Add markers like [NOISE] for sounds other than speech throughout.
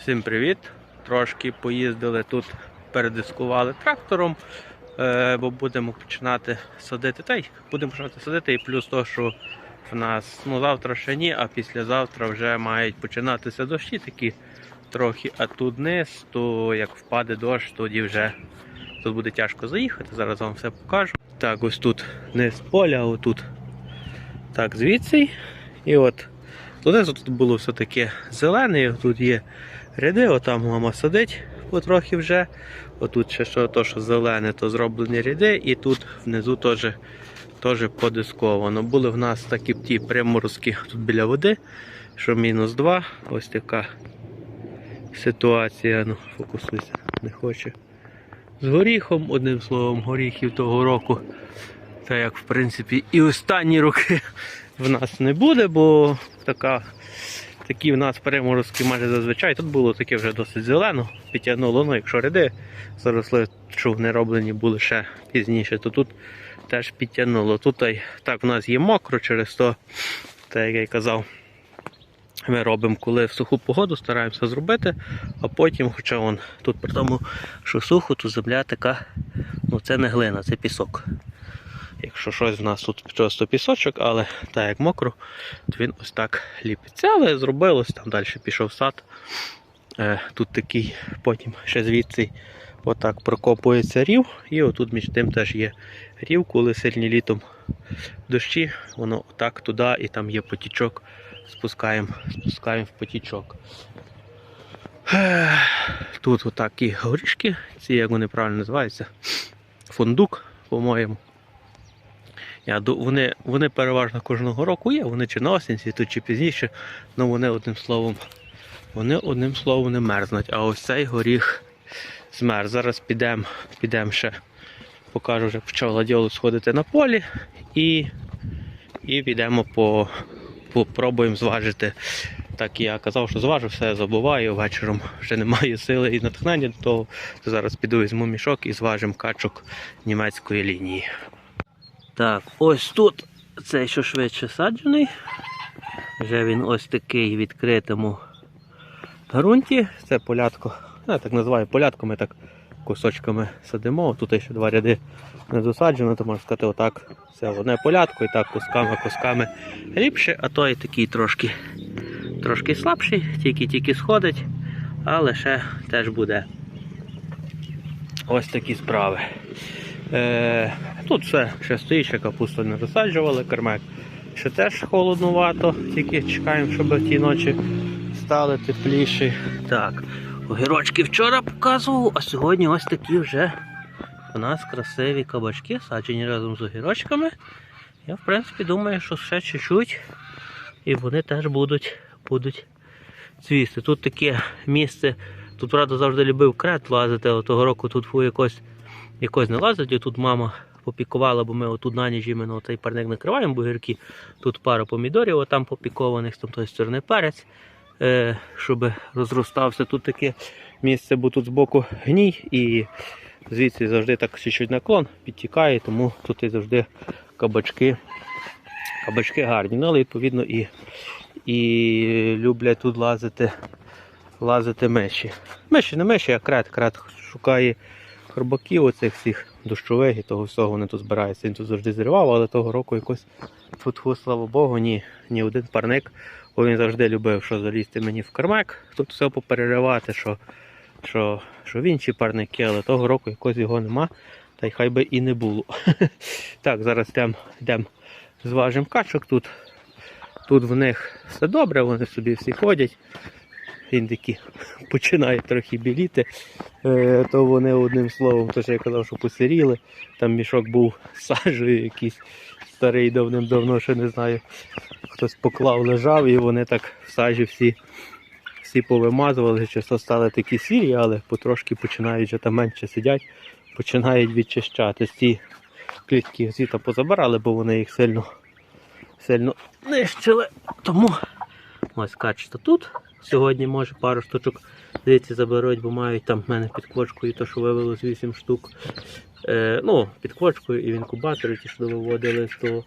Всім привіт! Трошки поїздили тут, передискували трактором, е, бо будемо починати садити. Та й будемо починати садити. І плюс то, що в нас ну, завтра ще ні, а післязавтра вже мають починатися дощі такі трохи. А тут вниз, то як впаде дощ, тоді вже тут буде тяжко заїхати. Зараз вам все покажу. Так, ось тут низ поля, отут. Так, звідси. І от Донизу тут було все таке зелене, тут є ряди, отам мама садить потрохи вже. Отут ще що, то, що зелене, то зроблені ряди, і тут внизу теж, теж подисковано. Були в нас такі ті приморозки тут біля води, що мінус 2. Ось така ситуація. Ну, фокусуйся, не хоче. З горіхом, одним словом, горіхів того року. Та як в принципі і останні роки [LAUGHS] в нас не буде, бо така, такі в нас переморозки майже зазвичай. Тут було таке вже досить зелено, підтягнуло. Ну, якщо ряди заросли, що не роблені були ще пізніше, то тут теж підтягнуло. Тут так в нас є мокро через то, так як я казав. Ми робимо, коли в суху погоду стараємося зробити, а потім, хоча вон тут при тому, що сухо, то земля така, ну це не глина, це пісок. Якщо щось в нас тут просто пісочок, але так як мокро, то він ось так ліпиться. Але зробилось, там далі пішов сад. Е, Тут такий, потім ще звідси отак прокопується рів, і отут між тим теж є рів, коли сильні літом дощі, воно отак туди і там є потічок. Спускаємо, спускаємо в потічок. Е, Тут отакі горішки, ці як вони правильно називаються, фундук, по-моєму. Вони, вони переважно кожного року є, вони чи на осінь світуть, чи пізніше, але вони одним словом, вони одним словом не мерзнуть. А ось цей горіх змерз. Зараз підемо підем ще, покажу, вже почав ладіолу сходити на полі і, і підемо по, попробуємо зважити. Так я казав, що зважу, все забуваю, вечором вже немає сили і натхнення до того. То зараз піду візьму мішок і зважимо качок німецької лінії. Так, ось тут цей що швидше саджений. Вже він ось такий в відкритому ґрунті. Це полятко. Я так називаю полятком, ми так кусочками садимо. Тут ще два ряди не досаджено, то можна сказати, отак. Все одне полятко і так кусками, кусками ліпше, а той такий трошки, трошки слабший, тільки-тільки сходить, але ще теж буде. Ось такі справи. Е, тут все ще стоїть, ще капусту не засаджували, кермек ще теж холоднувато, тільки чекаємо, щоб ті ночі стали тепліші. Так, огірочки вчора показував, а сьогодні ось такі вже у нас красиві кабачки, саджені разом з огірочками. Я, в принципі, думаю, що ще чуть-чуть і вони теж будуть, будуть цвісти. Тут таке місце, тут, правда, завжди любив крет лазити, але того року тут фу, якось якось не лазить. Тут мама попікувала, бо ми отут на ніч іменно цей парник накриваємо бугірки. Тут пара помідорів, отам попікованих, з тої сторони перець, е, щоб розростався. Тут таке місце, бо тут збоку гній і звідси завжди так чуть-чуть наклон підтікає, тому тут і завжди кабачки, кабачки гарні. Ну, але відповідно і, і люблять тут лазити, лазити миші. Миші не миші, а крет. Крет шукає хробаків оцих всіх дощових і того всього вони тут збираються. Він тут завжди зривав, але того року якось фу слава Богу, ні, ні один парник, бо він завжди любив, що залізти мені в кармак, тут все попереривати, що, що, що в інші парники, але того року якось його нема, та й хай би і не було. [LAUGHS] так, зараз йдемо зважимо качок тут. Тут в них все добре, вони собі всі ходять. Індики [LAUGHS] починають трохи біліти, е, то вони одним словом, то що я казав, що посиріли. Там мішок був сажею якийсь старий давним-давно, ще не знаю. Хтось поклав, лежав і вони так в сажі всі, всі повимазували, часто стали такі сірі, але потрошки починають вже там менше сидять, починають відчищати. Ці клітки звідти позабирали, бо вони їх сильно, сильно нищили. Тому ось качета тут. Сьогодні може пару штучок звідси заберуть, бо мають там в мене під квочкою, то що вивелось 8 штук. Е, ну, під квочкою і в інкубаторі, ті, що виводили, то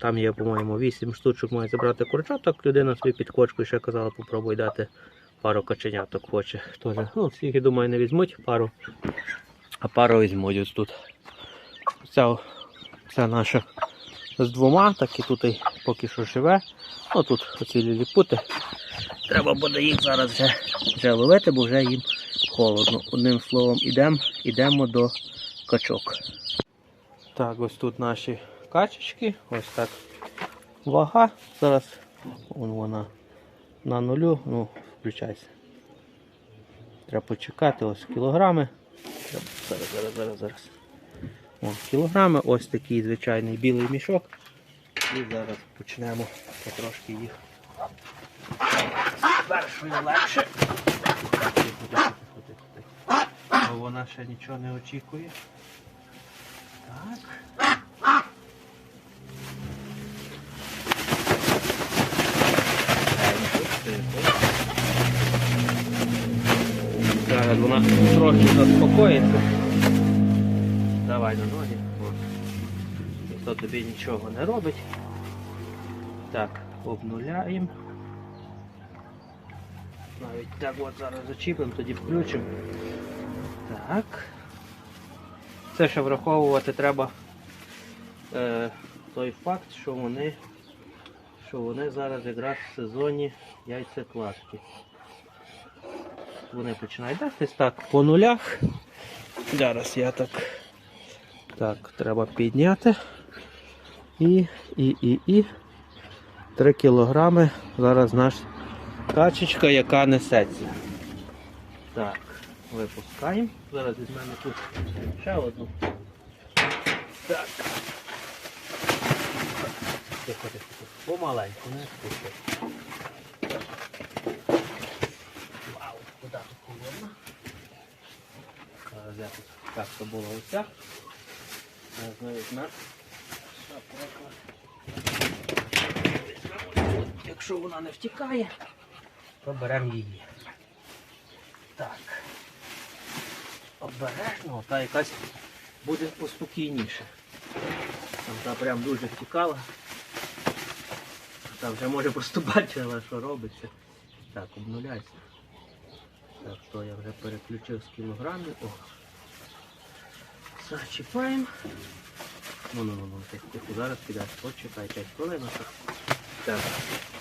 там є, по-моєму, 8 штучок мають забрати курчаток. Людина собі під квочкою ще казала, попробуй дати пару каченяток хоче. Теж. Ну, скільки думаю, не візьмуть пару. А пару візьмуть ось тут. Ця, ця наша з двома, так і тут і поки що живе. Ну тут оці ліліпути. Треба буде їх зараз вже, вже ловити, бо вже їм холодно. Одним словом, ідемо ідемо до качок. Так, ось тут наші качечки. Ось так. Вага. Зараз вон вона на нулю. Ну, включайся. Треба почекати, ось кілограми. Треба- Зараз, зараз, зараз, зараз. О, кілограми, ось такий звичайний білий мішок. І зараз почнемо потрошки їх. Першою легше. Бо вона ще нічого не очікує. Так. Зараз вона трохи заспокоїться. Давай на ноги. О. Ніхто тобі нічого не робить. Так, обнуляємо. Навіть так от зараз зачіпимо, тоді включимо. Так. Це ще враховувати треба е, той факт, що вони, що вони зараз якраз в сезоні яйцекладки. Вони починають десь так по нулях. Зараз я так. Так, треба підняти. І, і, і, і. 3 кілограми. Зараз наш качечка, яка несеться. Так, випускаємо. Зараз від мене тут ще одну. Так. Помаленьку, не спіши. Вау, куди тут холодно? Зараз я тут так то було ось так. Зараз навіть на шапку. Якщо вона не втікає, то беремо її. Так. Обережно, та якась буде поспокійніше. Там та прям дуже втікала. Там вже може просто [LAUGHS] бачила, що робиться. Так, обнуляйся. Так, то я вже переключив з кілограмів. О. Зачіпаємо. Ну, ну, тихо, зараз підеш. Почекай 5 хвилин. Так,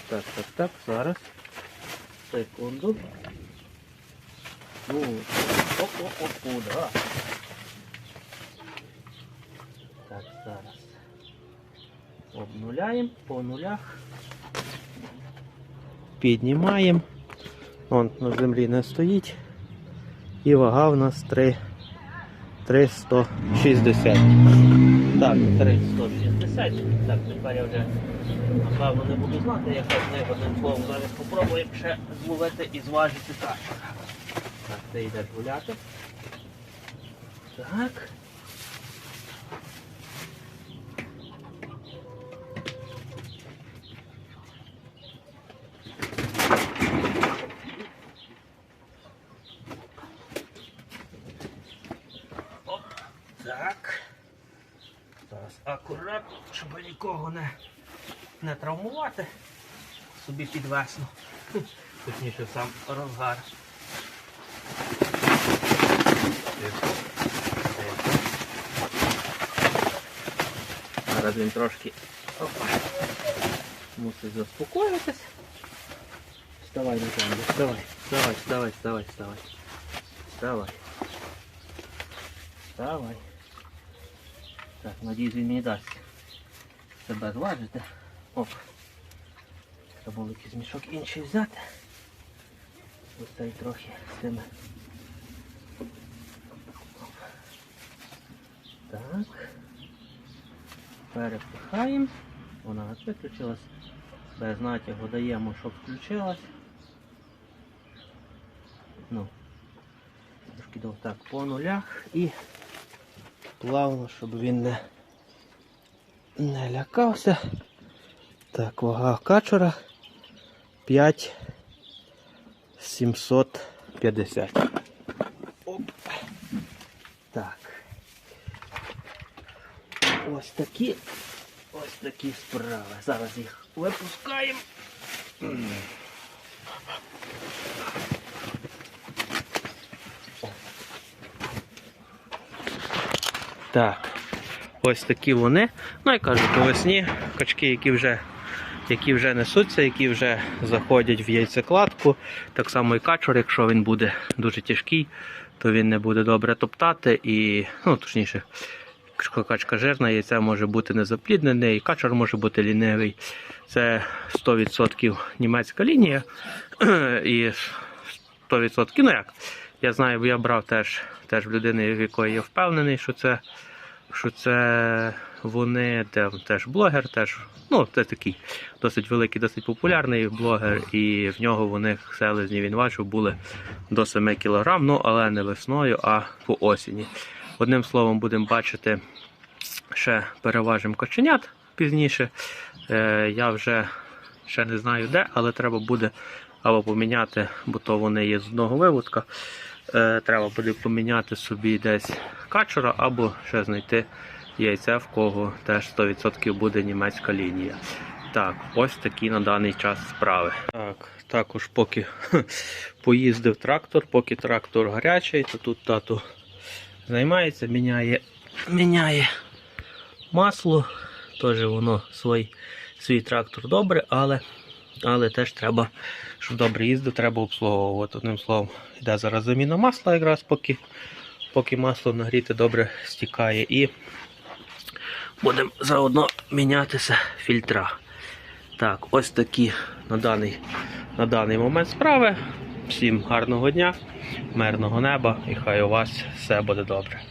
так, так, так, зараз. Секунду. Ну, оп, куди? Так, зараз. Обнуляємо по нулях. Піднімаємо. Он на землі не стоїть. І вага в нас 3, 360. Так, 360. Так, тепер я вже напевно не буду знати, яка з них одним словом. Зараз спробуємо ще зловити і зважити так. Так, ти йдеш гуляти. Так. Так. Зараз акуратно, щоб нікого не, не травмувати. Собі під весну. Точніше сам розгар. Зараз він трошки мусить заспокоїтись. Вставай землю, вставай, вставай, вставай, вставай, вставай. Вставай. Вставай. Так, надіюсь, він мені дасть себе зважити. Оп. Треба було якийсь мішок інший взяти. Ось цей трохи з цими. Оп. Так. Перепихаємо. Вона виключилась. Без натягу даємо, щоб включилась. Ну, трошки дав так по нулях і плавно, щоб він не, не лякався. Так, вага качура 5 750. Оп. Так. Ось такі. Ось такі справи. Зараз їх випускаємо. Так. Ось такі вони. Ну і кажу, по весні качки, які вже, які вже несуться, які вже заходять в яйцекладку. Так само і качур, якщо він буде дуже тяжкий, то він не буде добре топтати і, ну, точніше, качка жирна, яйце може бути незапліднене, і качур може бути лінивий. Це 100% німецька лінія. [CLEARS THROAT] І 100%, ну як, я знаю, я брав теж, теж в людини, в якої я впевнений, що це, що це вони де, теж блогер, теж, ну, це такий досить великий, досить популярний блогер, і в нього вони селезні він важив були до 7 кг, ну але не весною, а по осені. Одним словом, будемо бачити, ще переважимо коченят пізніше. Е, я вже ще не знаю де, але треба буде або поміняти, бо то вони є з одного виводка. Е, треба буде поміняти собі десь качура, або ще знайти яйце, в кого теж 100% буде німецька лінія. Так, ось такі на даний час справи. Так, також поки [LAUGHS] поїздив трактор, поки трактор гарячий, то тут тато займається, міняє, міняє масло. Теж воно свій, свій трактор добре, але, але теж треба, щоб добре їздив, треба обслуговувати. Одним словом, йде зараз заміна масла, якраз поки, поки масло нагріти добре стікає. І будемо заодно мінятися фільтра. Так, ось такі на даний, на даний момент справи. Всім гарного дня, мирного неба і хай у вас все буде добре.